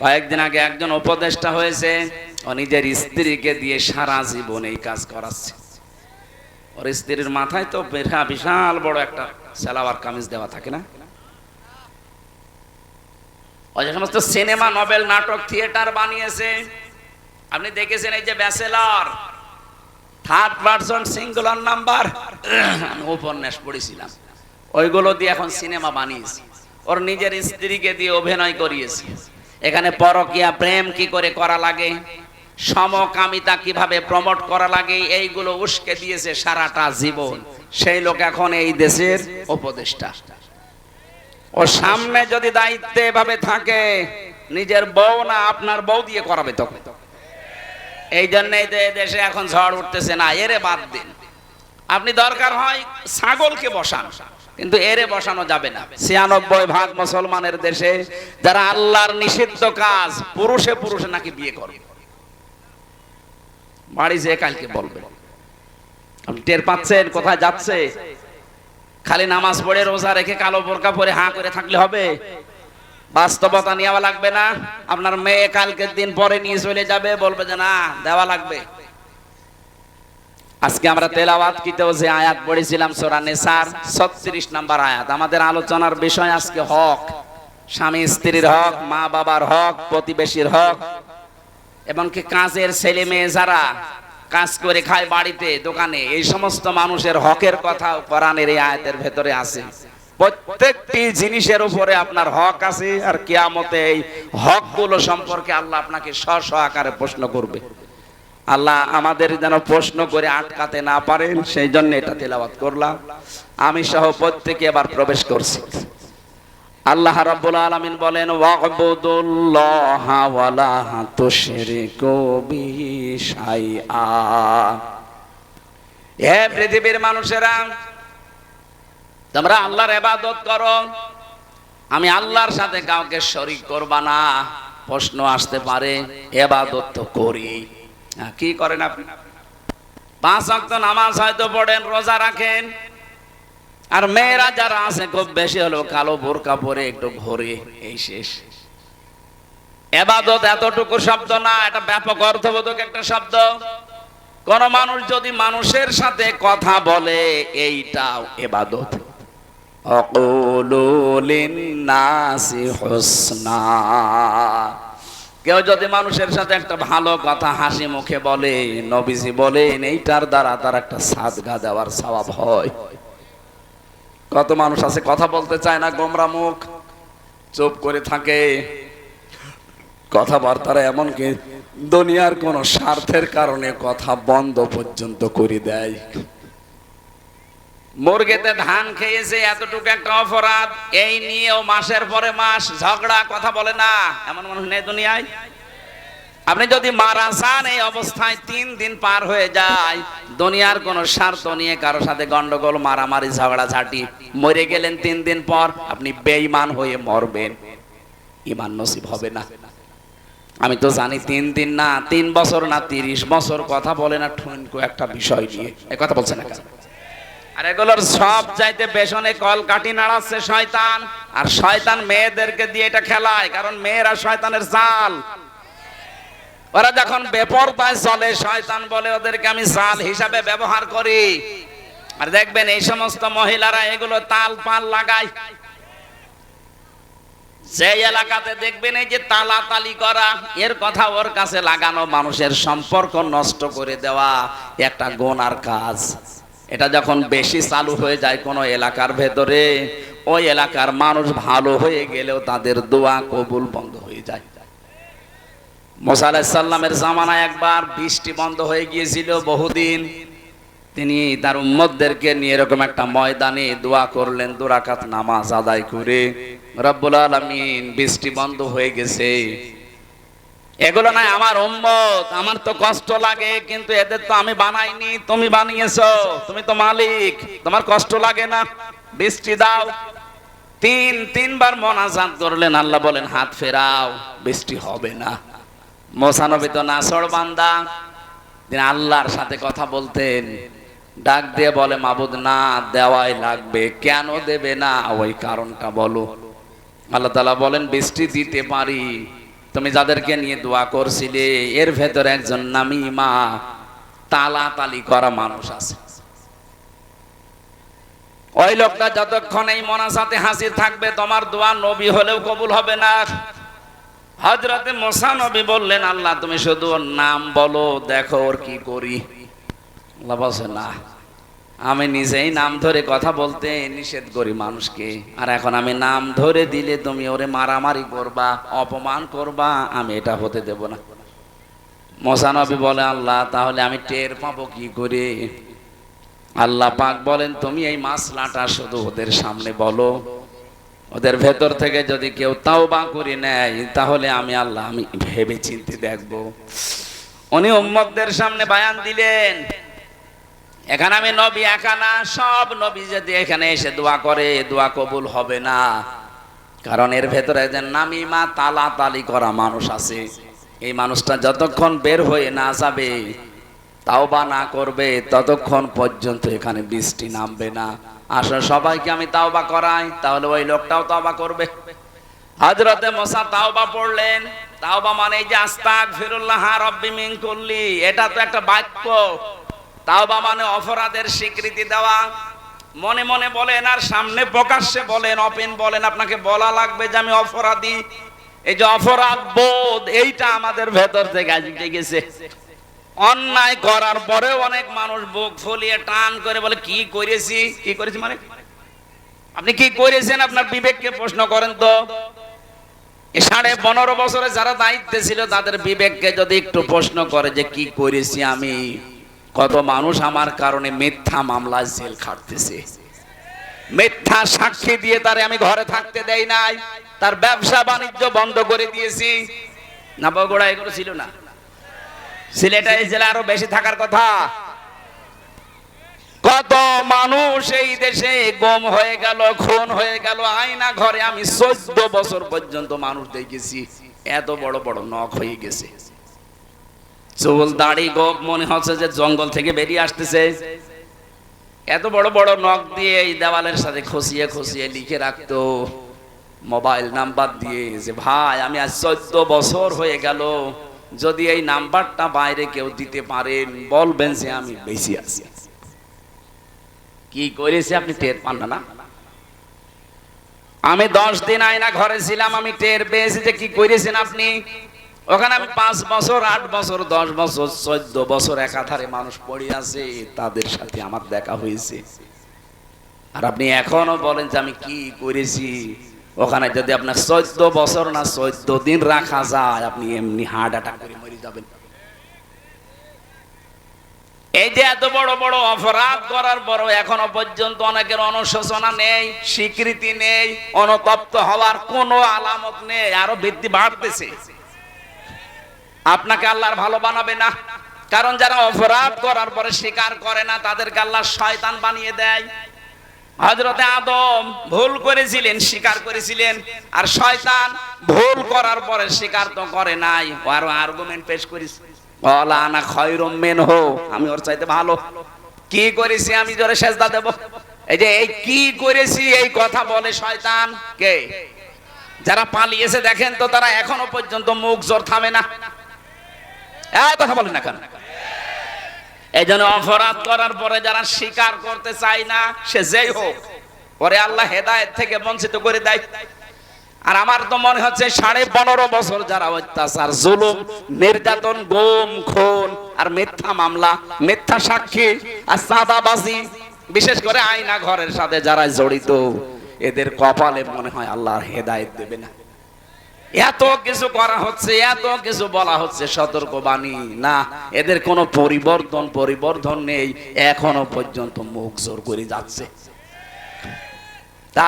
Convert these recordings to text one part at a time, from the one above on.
কয়েকদিন আগে একজন উপদেষ্টা হয়েছে, ও নিজের স্ত্রীকে দিয়ে সারা জীবন এই কাজ করাচ্ছে। ওর স্ত্রীর মাথায় তো বিশাল বড় একটা সালাওয়ার কামিজ দেওয়া থাকে না? ও যে সমস্ত সিনেমা, নভেল, নাটক, থিয়েটার বানিয়েছে। আপনি দেখেছেন এই যে bachelor? Third person singular number আমি উপন্যাস পড়েছিলাম। ওইগুলো দিয়ে এখন সিনেমা বানিয়েছে। ওর নিজের স্ত্রীকে দিয়ে অভিনয় করিয়েছে। এখানে পরকিয়া প্রেম কি করে করা লাগে? সমকামিতা কীভাবে প্রমোট করা লাগে? এইগুলো উস্কে দিয়েছে সারাটা জীবন। সেই লোক এখন এই দেশের উপদেষ্টা। ও সামনে যদি দায়িত্বে এভাবে থাকে, নিজের বউ না আপনার বউ দিয়ে করাবে তখন এই জন্যই তো এই দেশে এখন ঝড় উঠতেছে না, এরে বাদ দিন। আপনি দরকার হয় ছাগলকে বসান। কিন্তু এরে বসানো যাবে না। ছিয়ানব্বই ভাগ মুসলমানের দেশে যারা আল্লাহর নিষিদ্ধ কাজ পুরুষে পুরুষে নাকি বিয়ে করে বাড়ি যে কালকে বলবে। টের পাচ্ছেন, কোথায় যাচ্ছে? খালি নামাজ পড়ে রোজা রেখে কালো বোরকা পরে হাঁ করে থাকলে হবে। বাস্তবতা নেওয়া লাগবে না। আপনার মেয়ে কালকের দিন পরে নিয়ে চলে যাবে, বলবে যে না, দেওয়া লাগবে। আজকে আমরা তেলাওয়াত কিতেও যে আয়াত পড়েছিলাম সোরা নেসার, ছত্রিশ নাম্বার আয়াত। আমাদের আলোচনার বিষয় আজকে হক। স্বামী স্ত্রীর হক, মা বাবার হক, প্রতিবেশীর হক এবং কি কাজের ছেলে মেয়ে যারা কাজ করে খায় বাড়িতে, দোকানে, এই সমস্ত মানুষের হকের কথা কোরআনের এই আয়াতের ভেতরে আছে। প্রত্যেকটি জিনিসের উপরে আপনার হক আছে, আর কিয়ামতে এই হকগুলো সম্পর্কে আল্লাহ আপনাকে স্ব আকারে প্রশ্ন করবে। আল্লাহ আমাদের যেন প্রশ্ন করে আটকাতে না পারেন, সেই জন্য এটা তেলাওয়াত করলাম। আমি সহ প্রত্যেকে এবার প্রবেশ করছি। আল্লাহ রাব্বুল আলামিন বলেন ওয়াকবুদুল্লাহা ওয়ালা তুশরিকু বিহি শাইআ। হে পৃথিবীর মানুষেরা, তোমরা আল্লাহর ইবাদত করো। আমি আল্লাহর সাথে কাউকে শরীক করবা না, প্রশ্ন আসতে পারে, ইবাদত তো করি। কি করেন আপনি? পাঁচ ওয়াক্ত নামাজ হয়তো পড়েন, রোজা রাখেন। আর মেয়েরা যারা আছে, খুব বেশি হলো কালো বোরকা পরে একটু ঘোরে, এই শেষ। এবাদত এতটুকু শব্দ না, এটা ব্যাপক অর্থবোধক একটা শব্দ। কোন মানুষ যদি মানুষের সাথে কথা বলে, এইটাও এবাদত। অকুলিনাসি হোসনা। কেউ যদি মানুষের সাথে একটা ভালো কথা হাসি মুখে বলে, নবীজি বলেন, এইটার দ্বারা তার একটা সাদগা দেওয়ার স্বভাব হয়। কত মানুষ আছে, কথা বলতে চায় না গোমরা মুখ, চুপ করে থাকে। কথাবার্তারা এমনকি দুনিয়ার কোন স্বার্থের কারণে কথা বন্ধ পর্যন্ত করে দেয়। মুরগিতে ধান খেয়েছে, এতটুকু একটা অপরাধ। এই নিয়েও মাসের পরে মাস ঝগড়া, কথা বলে না। এমন মানুষ নেই দুনিয়ায়। আপনি যদি মারা যান, এই অবস্থায় তিন দিন পার হয়ে যায়। দুনিয়ার কোন স্বার্থ নিয়ে কারোর সাথে গন্ডগোল, মারামারি ঝগড়া ঝাঁটি মরে গেলেন তিন দিন পর, আপনি বেঈমান হয়ে মরবেন। ইমান নসিব হবে না। আমি তো জানি তিন দিন না, তিন বছর না, তিরিশ বছর। কথা বলে না, ঠুনকো একটা বিষয় নিয়ে। এ কথা বলছে না আর এগুলোর সব চাইতে পেছনে কল কাটি নাড়াচ্ছে শয়তান। আর শয়তান মেয়েদেরকে দিয়ে এটা খেলায়, কারণ মেয়েরা শয়তানের জাল ওরা যখন বেপরদায় চলে, শয়তান বলে, ওদেরকে আমি জাল হিসাবে ব্যবহার করি। আর দেখবেন এই সমস্ত মহিলারা এগুলো তাল পাল লাগায়। যে এলাকাতে দেখবেন এই যে তালাতালি করা, এর কথা ওর কাছে লাগানো মানুষের সম্পর্ক নষ্ট করে দেওয়া একটা গোনার কাজ। এটা যখন বেশি চালু হয়ে যায় কোনো এলাকার ভেতরে, ওই এলাকার মানুষ ভালো হয়ে গেলেও তাদের দোয়া কবুল বন্ধ হয়ে যায়। একবার বৃষ্টি বন্ধ হয়ে গিয়েছিল বহুদিন। তিনি তার উম্মতদেরকে নিয়ে এরকম একটা ময়দানে দোয়া করলেন, দুরাকাত নামাজ আদায় করে। রব্বুল আলামিন বৃষ্টি বন্ধ হয়ে গেছে। এগুলো নাই আমার উম্মত, আমার তো কষ্ট লাগে, কিন্তু এদের তো আমি বানাইনি, তুমি বানিয়েছো, তুমি তো মালিক, তোমার কষ্ট লাগে না, বৃষ্টি দাও। তিন, তিনবার মনাজাত করলেন, আল্লাহ বলেন, হাত ফেরাও, বৃষ্টি হবে না। মোসানবী তো নাসর বান্দা, তিনি আল্লাহর সাথে কথা বলতেন, ডাক দিয়ে বলে, মাবুদ, না দেওয়াই লাগবে, কেন দেবে না? ওই কারণটা বলো। আল্লাহ তালা বলেন, বৃষ্টি দিতে পারি তুমি যাদেরকে নিয়ে দোয়া করছিলে, এর ভেতরে একজন নামিমা তালা তালি করা মানুষ আছে। ওই লোকটা যতক্ষণ এই মনাসাতে হাসি থাকবে, তোমার দোয়া নবী হলেও কবুল হবে না। হজরতে মোসা নবী বললেন, আল্লাহ তুমি শুধু ওর নাম বলো, দেখো ওর কি করি। আল্লাহ না। আমি নিজেই নাম ধরে কথা বলতে নিষেধ করি মানুষকে। আর এখন আমি নাম ধরে দিলে তুমি ওরে মারামারি করবা, অপমান করবা, আমি এটা হতে দেব না। মোসানবী বলে, আল্লাহ, তাহলে আমি টের পাবো কি করে? আল্লাহ পাক বলেন, তুমি এই মাসলাটা শুধু ওদের সামনে বলো। ওদের ভেতর থেকে যদি কেউ তাও বা করে নেয়, তাহলে আমি আল্লাহ, আমি ভেবে চিনতে দেখব। উনি উম্মতদের সামনে বায়ান দিলেন। এখানে আমি নবী, একা না, সব নবী যদি এখানে এসে দোয়া করে, দোয়া কবুল হবে না। কারণ এর ভেতরে যে নামিমা তালা তালি করা মানুষ আছে। এই মানুষটা যতক্ষণ বের হয়ে না যাবে, তাওবা না করবে, ততক্ষণ পর্যন্ত এখানে বৃষ্টি নামবে না। আসলে সবাইকে আমি তাওবা করাই, তাহলে ওই লোকটাও তাওবা করবে। হজরতে মশা তাওবা পড়লেন। তাওবা মানে এই যে আস্তাক ফিরুল্লাহ রব্বি মিন করলি এটা তো একটা বাক্য। তাওবা মানে অপরাধের স্বীকৃতি দেওয়া। মনে মনে বলেন আর সামনে প্রকাশ্যে বলেন, অপেন বলেন, আপনাকে বলা লাগবে যে আমি অপরাধী। এই যে অপরাধ বোধ, এইটা আমাদের ভেতর থেকে আজকে গেছে। অন্যায় করার পরেও অনেক মানুষ বুক ফুলিয়ে টান করে বলে, কি করেছি? কি করেছি মানে? আপনি কি করেছেন? আপনার বিবেককে প্রশ্ন করেন তো। সাড়ে পনেরো বছরে যারা দায়িত্বে ছিল, তাদের বিবেককে যদি একটু প্রশ্ন করে যে, কি করেছি আমি? কত মানুষ আমার কারণে মিথ্যা মামলায় জেল খাটতেছে। মিথ্যা সাক্ষী দিয়ে তারে আমি ঘরে থাকতে দেই নাই। তার ব্যবসা বাণিজ্য বন্ধ করে দিয়েছি। না, বগুড়া এগুলো ছিল না। সিলেটে এই জেলা আরও বেশি থাকার কথা। কত মানুষ এই দেশে গম হয়ে গেল, খুন হয়ে গেল, আয়না ঘরে আমি চোদ্দ বছর পর্যন্ত মানুষ দেখেছি। এত বড় বড় নখ হয়ে গেছে। চুল দাড়ি গোপ মনে হচ্ছে যে জঙ্গল থেকে বেরিয়ে আসতেছে। এত বড় বড় নখ দিয়ে এই দেওয়ালের সাথে খসিয়ে খসিয়ে লিখে রাখতো। মোবাইল নাম্বার দিয়ে যে, ভাই, আমি আজ চোদ্দ বছর হয়ে গেল। যদি এই নাম্বারটা বাইরে কেউ দিতে পারেন, বলবেন যে আমি বেশি আছি। কি করেছে আপনি টের পান না? আমি দশ দিন আয়না ঘরে ছিলাম, আমি টের পেয়েছি যে কি করেছেন আপনি? ওখানে আমি পাঁচ বছর, আট বছর, দশ বছর, চোদ্দ বছর একাধারে মানুষ পড়ে আছে, তাদের সাথে আমার দেখা হয়েছে। আর আপনি এখনও বলেন যে আমি কি করেছি? ওখানে যদি আপনার চোদ্দ বছর না চোদ্দ দিন রাখা যায়, আপনি এমনি হার্ট অ্যাটাক করে মরে যাবেন। এই যে এত বড় বড় অপরাধ করার পরও এখনও পর্যন্ত অনেকের অনুশোচনা নেই, স্বীকৃতি নেই, অনুতপ্ত হওয়ার কোনো আলামত নেই, আরও বৃদ্ধি বাড়তেছে। আপনাকে আল্লাহর ভালো বানাবে না। কারণ যারা অপরাধ করার পরে স্বীকার করে না, তাদেরকে আল্লাহ শয়তান বানিয়ে দেয়। হজরতে আদম ভুল করেছিলেন, স্বীকার করেছিলেন, আর শয়তান ভুল করার পরে স্বীকার তো করে নাই। আরও আর্গুমেন্ট পেশ করেছে বলা আনা খয়রম মেন হো আমি ওর চাইতে ভালো। কি করেছি আমি জোরে সেজদা দেব? এই যে এই কি করেছি, এই কথা বলে শয়তান কে? যারা পালিয়েছে দেখেন তো, তারা এখনও পর্যন্ত মুখ জোর থামে না। কথা বলেন না কেন? এই জন্য অপরাধ করার পরে যারা স্বীকার করতে না, সে যেই হোক পরে আল্লাহ থেকে বঞ্চিত করে দেয়। আর আমার তো মনে হচ্ছে সাড়ে পনেরো বছর যারা অত্যাচার, জুলুম, নির্যাতন, গুম, খুন আর মিথ্যা মামলা, মিথ্যা সাক্ষী আর সাদাবাজি বিশেষ করে আয়না ঘরের সাথে যারা জড়িত, এদের কপালে মনে হয় আল্লাহর হেদায়েত দেবে না। এত কিছু করা হচ্ছে, এত কিছু বলা হচ্ছে সতর্ক বাণী না, এদের কোনো পরিবর্তন পরিবর্তন নেই। এখনও পর্যন্ত মুখ জোর করে যাচ্ছে।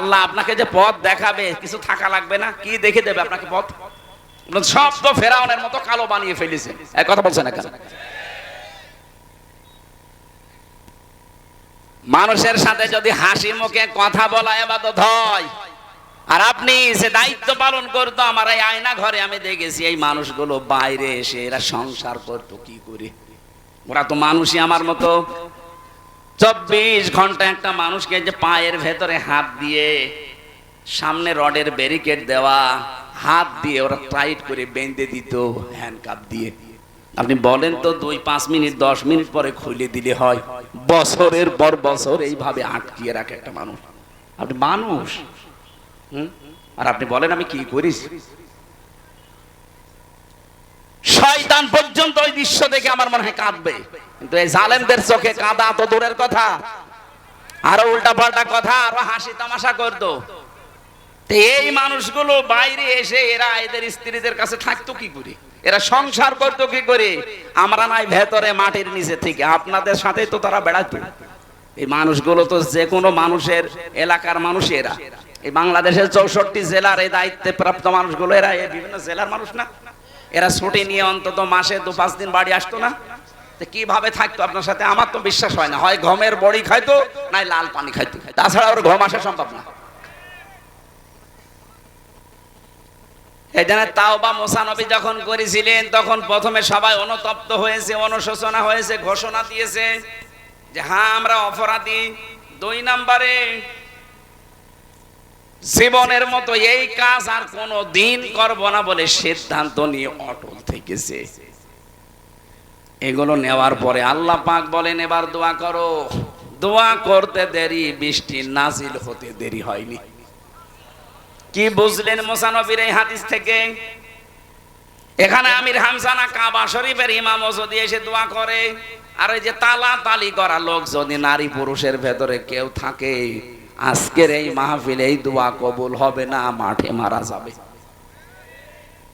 আল্লাহ আপনাকে যে পথ দেখাবে, কিছু থাকা লাগবে না? কি দেখে দেবে আপনাকে পথ? সব তো ফেরাউনের মতো কালো বানিয়ে ফেলেছে। এক কথা বলছে না কেন মানুষের সাথে যদি হাসি মুখে কথা বলা এবাদত হয় আর আপনি যে দায়িত্ব পালন করতো, আমার এই আয়না ঘরে আমি দেখেছি, এই মানুষগুলো বাইরে এসে এরা সংসার করতো, কি করে? ওরা তো মানুষই আমার মতো। চব্বিশ ঘণ্টা একটা মানুষকে যে পায়ের ভেতরে হাত দিয়ে, সামনে রডের ব্যারিকেড দেওয়া, হাত দিয়ে ওরা টাইট করে বেঁধে দিত হ্যান্ডকাপ দিয়ে। আপনি বলেন তো, দুই, পাঁচ মিনিট, দশ মিনিট পরে খুলে দিলে হয়। বছরের পর বছর এইভাবে আটকিয়ে রাখে একটা মানুষ। আপনি মানুষ? আর আপনি বলেন, আমি কি করিস? শয়তান পর্যন্ত ওই দৃশ্য দেখে আমার মনে হয় কাঁদবে। কিন্তু এই জালেমদের চোখে কাঁদা তো দূরের কথা। আরও উল্টা পাল্টা কথা, আরও হাসি তামাশা করতো। এই মানুষগুলো বাইরে এসে এরা এদের স্ত্রীদের কাছে থাকতো কি করে? এরা সংসার করতো কি করে? আমরা নাই ভেতরে, মাটির নিচে থেকে। আপনাদের সাথে তো তারা বেড়াতো। এই মানুষগুলো তো যে কোনো মানুষের, এলাকার মানুষ এরা। এই বাংলাদেশের চৌষট্টি জেলার এই দায়িত্বে প্রাপ্ত মানুষগুলো, এরা এই বিভিন্ন জেলার মানুষ না। এরা ছুটি নিয়ে অন্তত মাসে দু পাঁচ দিন বাড়ি আসতো না। কীভাবে থাকতো আপনার সাথে? আমার তো বিশ্বাস হয় না। হয় গমের বড়ি খাইতো, নাই লাল পানি খাইতো। তাছাড়া ওর ঘম আসা সম্ভব না। এখানে তাও বা মোসানবী যখন করেছিলেন, তখন প্রথমে সবাই অনুতপ্ত হয়েছে, অনুশোচনা হয়েছে, ঘোষণা দিয়েছে যে হ্যাঁ আমরা অপরাধী। দুই নম্বরে জীবনের মতো এই কাজ আর কোনো দিন করব না বলে সিদ্ধান্ত নিয়ে অটল থেকেছে। এগুলো নেওয়ার পরে আল্লাহ পাক বলেন, এবার দোয়া করো। দোয়া করতে দেরি, বৃষ্টি নাজিল হতে দেরি হয়নি। কি বুঝলেন মোসানবীর এই হাদিস থেকে? এখানে আমির হামসানা কাবা শরীফের ইমাম যদি এসে দোয়া করে, আর ওই যে তালা তালি করা লোক যদি নারী পুরুষের ভেতরে কেউ থাকে আজকের এই মাহফিল এই দোয়া কবুল হবে না, মাঠে মারা যাবে।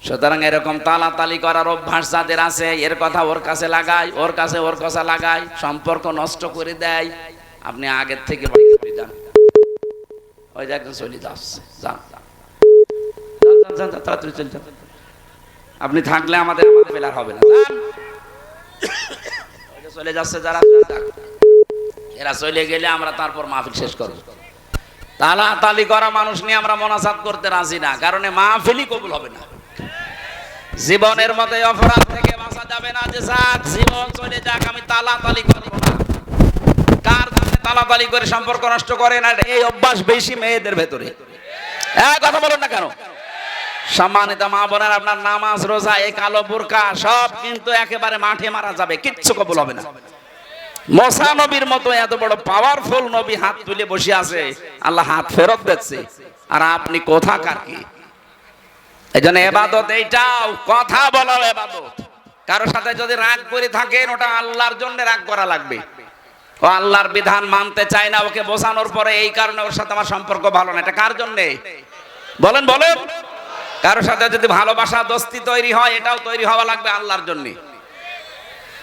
সুতরাং এরকম তালা তালি করার অভ্যাস যাদের আছে, এর কথা ওর কাছে লাগায় ওর কাছে ওর কথা লাগায় সম্পর্ক নষ্ট করে দেয়। আপনি আগের থেকে ওই যে একজন চলে যাচ্ছে যান আপনি থাকলে আমাদের আমাদের বেলার হবে না। চলে যাচ্ছে যারা। এরা চলে গেলে আমরা তারপর মাহফিল শেষ করব। তালা তালি করা মানুষ নিয়ে আমরা মনাসাত করতে রাজি না, কারণে মাহফিলই কবুল হবে না। জীবনের মতো অপরাধ থেকে বাঁচা যাবে না যে যাক জীবন চলে যাক, আমি তালা তালি করব না। কার ধানে তালা তালি করে সম্পর্ক নষ্ট করে না, এই অভ্যাস বেশি মেয়েদের ভেতরে। এক কথা বলুন না কেন? সম্মানিত মা বোনের, আপনার নামাজ, রোজা, এই কালো বুরকা সব কিন্তু একেবারে মাঠে মারা যাবে, কিচ্ছু কবুল হবে না। মশা নবীর মতো এত বড় পাওয়ারফুল নবী হাত তুলে বসে আছে। আল্লাহ হাত ফেরত দিচ্ছে। আর আপনি কোথাকার কি? এই জন্য এবাদত এইটাও, কথা বলাও এবাদত। কারোর সাথে যদি রাগ করে থাকেন, ওটা আল্লাহর জন্য রাগ করা লাগবে। ও আল্লাহর বিধান মানতে চায় না, ওকে বোঝানোর পরে এই কারণে ওর সাথে আমার সম্পর্ক ভালো না। এটা কার জন্যে? বলেন বলেন। কারোর সাথে যদি ভালোবাসা, দোস্তি তৈরি হয়, এটাও তৈরি হওয়া লাগবে আল্লাহর জন্য।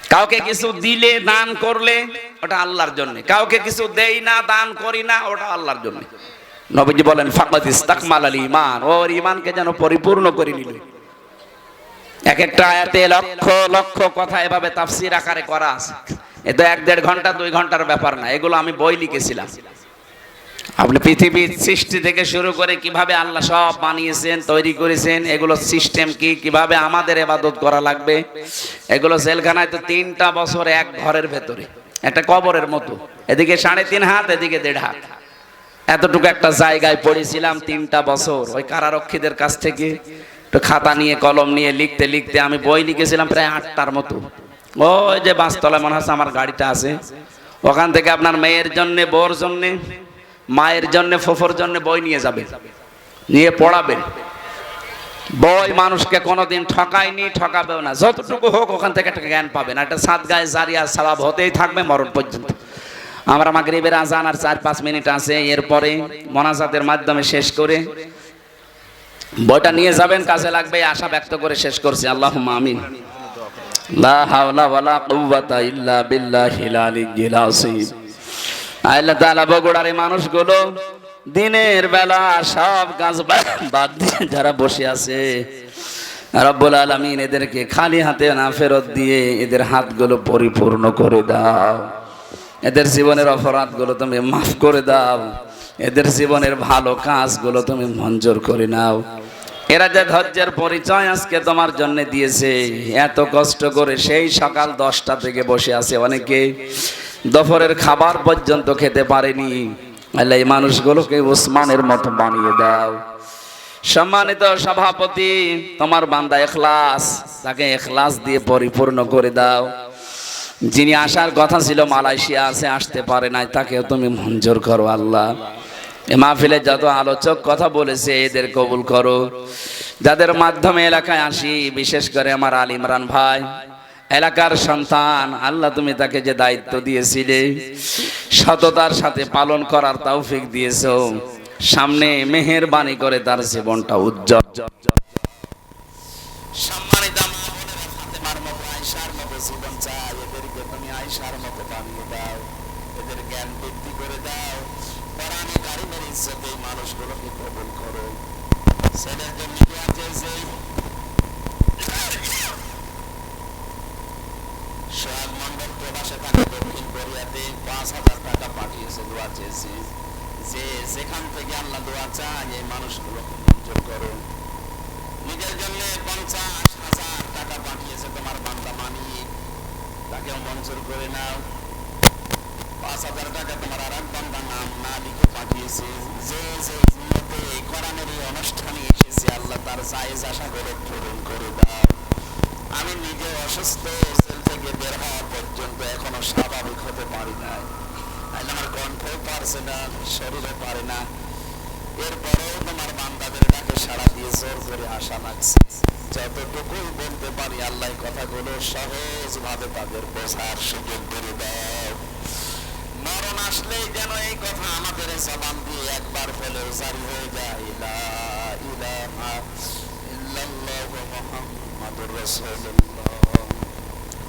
কাউকে কিছু দিলে, দান করলে, ওটা আল্লাহর জন্য। কাউকে কিছু দেই না, দান করি না, ওটা আল্লাহর জন্য। নবীজি বলেন, ফাকাদ ইস্তাকমাল আল ইমান ওর ইমানকে যেন পরিপূর্ণ করে নিল। এক একটা আয়াতে লক্ষ লক্ষ কথা এভাবে তাফসীর আকারে করা আছে। এ তো এক দেড় ঘণ্টা, দুই ঘণ্টার ব্যাপার না। এগুলো আমি বই লিখেছিলাম। আপনি পৃথিবীর সৃষ্টি থেকে শুরু করে কীভাবে আল্লাহ সব বানিয়েছেন, তৈরি করেছেন, এগুলো সিস্টেম কি, কীভাবে আমাদের এবাদত করা লাগবে? এগুলো জেলখানায় তো তিনটা বছর এক ঘরের ভেতরে, একটা কবরের মতো, এদিকে সাড়ে তিন হাত, এদিকে দেড় হাত। এতটুকু একটা জায়গায় পড়েছিলাম তিনটা বছর, ওই কারারক্ষীদের কাছ থেকে। একটু খাতা নিয়ে, কলম নিয়ে লিখতে লিখতে আমি বই লিখেছিলাম প্রায় আটটার মতো। ওই যে বাসতলায় মনে হচ্ছে আমার গাড়িটা আছে। ওখান থেকে আপনার মেয়ের জন্যে বোর জন্যে মায়ের জন্য, ফোফর জন্য বই নিয়ে যাবেন নিয়ে পড়াবেন বই মানুষকে কোনোদিন ঠকায়নি, ঠকাবেও না। যতটুকু হোক ওখান থেকে একটা জ্ঞান পাবেন একটা সাত গায়ে জারিয়া স্বভাব হতেই থাকবে মরণ পর্যন্ত। আমরা মাগরিবের আজান আর চার পাঁচ মিনিট আছে, এরপরে মনাজাতের মাধ্যমে শেষ করে বইটা নিয়ে যাবেন, কাজে লাগবে আশা ব্যক্ত করে শেষ করছি। আল্লাহ আমিন। লা হাওলা ওয়ালা কুওয়াতা ইল্লা বিল্লাহিল আলিয়্যিল আযীম। আল্লাহ তাআলা বগুড়ার এই মানুষগুলো দিনের বেলা সব কাজ বাদ দিয়ে যারা বসে আছে, রব্বুল আলামিন এদেরকে খালি হাতে না ফেরত দিয়ে এদের হাতগুলো পরিপূর্ণ করে দাও। এদের জীবনের অপরাধগুলো তুমি মাফ করে দাও। এদের জীবনের ভালো কাজগুলো তুমি মঞ্জুর করে নাও। এরা যে ধৈর্যের পরিচয় আজকে তোমার জন্য দিয়েছে, এত কষ্ট করে সেই সকাল দশটা থেকে বসে আছে অনেকে। দুপুরের খাবার পর্যন্ত খেতে পারেনি। এই মানুষগুলোকে ওসমানের মতো বানিয়ে দাও। সম্মানিত সভাপতি, তোমার বান্দা এখলাস, তাকে এখলাস দিয়ে পরিপূর্ণ করে দাও। যিনি আসার কথা ছিল মালয়েশিয়া আছে, আসতে পারে নাই, তাকেও তুমি মঞ্জুর করো আল্লাহ। এ মাহফিলে যত আলোচক কথা বলেছে, এদের কবুল করো। যাদের মাধ্যমে এলাকায় আসি, বিশেষ করে আমার আল ইমরান ভাই এলাকার সন্তান, আল্লাহ তুমি তাকে যে দায়িত্ব দিয়েছিলে, সততার সাথে পালন করার তৌফিক দিয়েছ। সামনে মেহেরবানি করে তার জীবনটা উজ্জ্বল। মানুষগুলোকে কবুল করো। দোয়া প্রবাসে থাকে দক্ষিণ পাঠিয়েছে আল্লাহ করো মানি করে নাও পাঁচ হাজার টাকা তোমার আর বান্দা নাম না লিখে পাঠিয়েছে যে যে উন্নতে এই এই অনুষ্ঠানে এসেছে আল্লাহ তার জায়েজ আশাগুলো পূরণ করে দাও আমি নিজে অসুস্থ জেল থেকে বের হওয়া পর্যন্ত এখনও স্বাভাবিক হতে পারি নাই। আমার কণ্ঠও পারছে না শরীরে পারে না। এরপরেও তোমার বান্দাদের ডাকে সাড়া দিয়ে জোর করে আশা লাগছে যতটুকুই বলতে পারি, আল্লাহ কথাগুলো সহজ ভাবে তাদের বোঝার সুযোগ করে দাও। মরণ আসলেই যেন এই কথা আমাদের জবান দিয়ে একবার হলেও জারি হয়ে যায়। লা ইলাহা ইল্লাল্লাহু God bless him.